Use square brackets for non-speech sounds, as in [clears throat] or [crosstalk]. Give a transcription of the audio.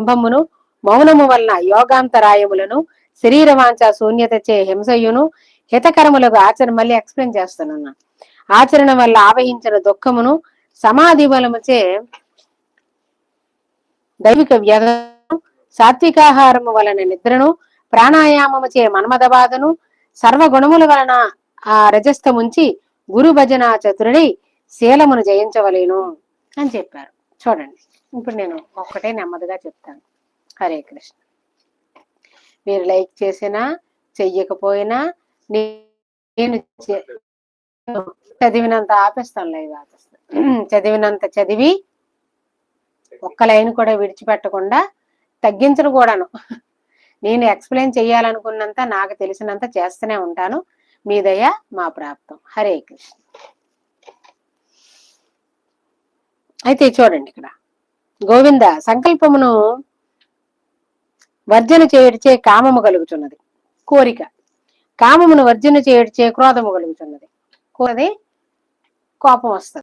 దంభమును మౌనము వలన యోగాంతరాయములను శరీరవాంఛ శూన్యతచే హింసయును హితకరములకు ఆచరణ మళ్ళీ ఎక్స్ప్లెయిన్ చేస్తానన్నా. ఆచరణ వల్ల ఆవహించిన దుఃఖమును సమాధి బలముచే దైవిక వ్యధను సాత్వికాహారము వలన నిద్రను ప్రాణాయామము చే మన్మద బాధను సర్వగుణముల వలన ఆ రజస్థముంచి గురు భజన చతురుడై శీలమును జయించవలేను అని చెప్పారు. చూడండి. ఇప్పుడు నేను ఒక్కటే నెమ్మదిగా చెప్తాను. హరే కృష్ణ. మీరు లైక్ చేసినా చెయ్యకపోయినా నేను చదివినంత ఆపేస్తాను లైవ్ ఆపేస్తాను. [clears throat] చదివినంత చదివి ఒక్క లైన్ కూడా విడిచిపెట్టకుండా తగ్గించను కూడాను. [laughs] నేను ఎక్స్ప్లెయిన్ చేయాలనుకున్నంత నాకు తెలిసినంత చేస్తూనే ఉంటాను. మీ దయ మా ప్రాప్తం. హరే కృష్ణ. అయితే చూడండి ఇక్కడ. గోవింద సంకల్పమును వర్జన చేయుడిచే కామము కలుగుతున్నది కోరిక. కామమును వర్జన చేయుడిచే క్రోధము కలుగుతున్నది కోదే కోపం వస్తుంది.